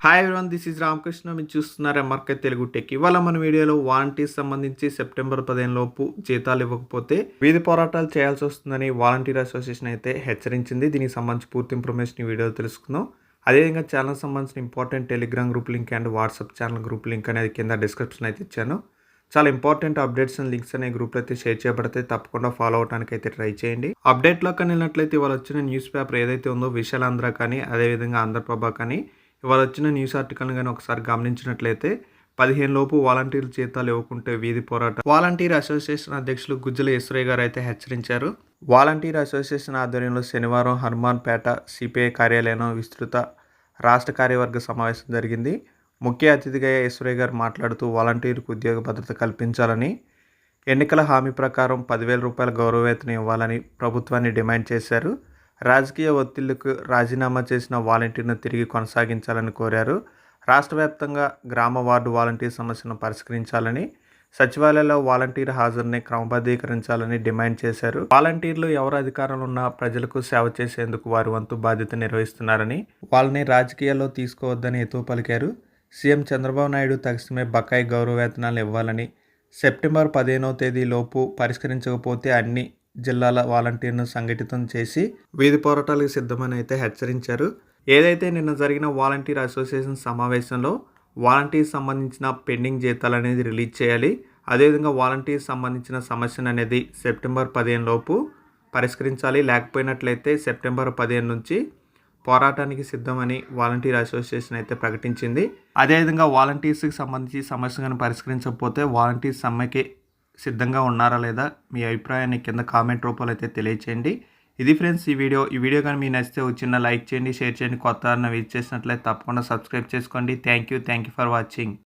Hi everyone this is Ramakrishna మీరు చూస్తున్నారు MRK Telugu tech ఇవాళ మన వీడియోలో వాలంటీర్స్ సంబంధించి సెప్టెంబర్ పదిహేను లోపు జీతాలు ఇవ్వకపోతే వీధి పోరాటాలు చేయాల్సి వస్తుందని వాలంటీర్ అసోసియేషన్ అయితే హెచ్చరించింది. దీనికి సంబంధించి పూర్తి ఇన్ఫర్మేషన్ ఈ వీడియోలో తెలుసుకుందాం. అదేవిధంగా ఛానల్ సంబంధించిన important Telegram group link and WhatsApp channel group link అనేది కింద డిస్క్రిప్షన్ అయితే ఇచ్చాను. చాలా ఇంపార్టెంట్ అప్డేట్స్ అండ్ లింక్స్ అనే గ్రూప్ అయితే షేర్ చేయబడితే తప్పకుండా ఫాలో అవడానికి అయితే ట్రై చేయండి. అప్డేట్లో వెళ్ళినట్లయితే వాళ్ళు వచ్చిన న్యూస్ పేపర్ ఏదైతే ఉందో విశాలాంధ్ర కానీ అదేవిధంగా ఆంధ్రప్రభ కానీ ఇవాళ వచ్చిన న్యూస్ ఆర్టికల్ని కానీ ఒకసారి గమనించినట్లయితే పదిహేను లోపు వాలంటీర్ జీతాలు ఇవ్వకుంటే వీధి పోరాటం. వాలంటీర్ అసోసియేషన్ అధ్యక్షులు గుజ్జల ఈశ్వరయ్య గారు అయితే హెచ్చరించారు. వాలంటీర్ అసోసియేషన్ ఆధ్వర్యంలో శనివారం హనుమాన్పేట సిపిఐ కార్యాలయంలో విస్తృత రాష్ట్ర కార్యవర్గ సమావేశం జరిగింది. ముఖ్య అతిథిగా ఈశ్వరయ్య గారు మాట్లాడుతూ వాలంటీర్కు ఉద్యోగ భద్రత కల్పించాలని ఎన్నికల హామీ ప్రకారం పదివేల రూపాయల గౌరవవేతనం ఇవ్వాలని ప్రభుత్వాన్ని డిమాండ్ చేశారు. రాజకీయ ఒత్తిళ్ళకు రాజీనామా చేసిన వాలంటీర్ను తిరిగి కొనసాగించాలని కోరారు. రాష్ట్ర వ్యాప్తంగా గ్రామ వార్డు వాలంటీర్ సమస్యను పరిష్కరించాలని సచివాలయంలో వాలంటీర్ హాజరుని క్రమబద్ధీకరించాలని డిమాండ్ చేశారు. వాలంటీర్లు ఎవరు అధికారంలో ఉన్నా ప్రజలకు సేవ చేసేందుకు వారి వంతు బాధ్యత నిర్వహిస్తున్నారని వాళ్ళని రాజకీయాల్లో తీసుకోవద్దని ఎత్తు పలికారు. సీఎం చంద్రబాబు నాయుడు తక్షణమే బకాయి గౌరవ వేతనాలు ఇవ్వాలని సెప్టెంబర్ పదిహేనవ తేదీలోపు పరిష్కరించకపోతే అన్ని జిల్లాల వాలంటీర్ను సంఘటితం చేసి వీధి పోరాటాలకు సిద్ధమని అయితే హెచ్చరించారు. ఏదైతే నిన్న జరిగిన వాలంటీర్ అసోసియేషన్ సమావేశంలో వాలంటీర్ సంబంధించిన పెండింగ్ జీతాలు అనేది రిలీజ్ చేయాలి అదేవిధంగా వాలంటీర్ సంబంధించిన సమస్యను అనేది సెప్టెంబర్ పదిహేను లోపు పరిష్కరించాలి లేకపోయినట్లయితే సెప్టెంబర్ పదిహేను నుంచి పోరాటానికి సిద్ధమని వాలంటీర్ అసోసియేషన్ అయితే ప్రకటించింది. అదేవిధంగా వాలంటీర్స్కి సంబంధించి సమస్యను పరిష్కరించకపోతే వాలంటీర్ సమ్మెకి సిద్ధంగా ఉన్నారా లేదా మీ అభిప్రాయాన్ని కింద కామెంట్ రూపంలో అయితే తెలియచేయండి. ఇది ఫ్రెండ్స్ ఈ వీడియో. ఈ వీడియో కానీ మీకు నచ్చితే వచ్చిన చిన్న లైక్ చేయండి షేర్ చేయండి. కొత్త విజిట్ చేసినట్లయితే తప్పకుండా సబ్స్క్రైబ్ చేసుకోండి. Thank you. Thank you for watching.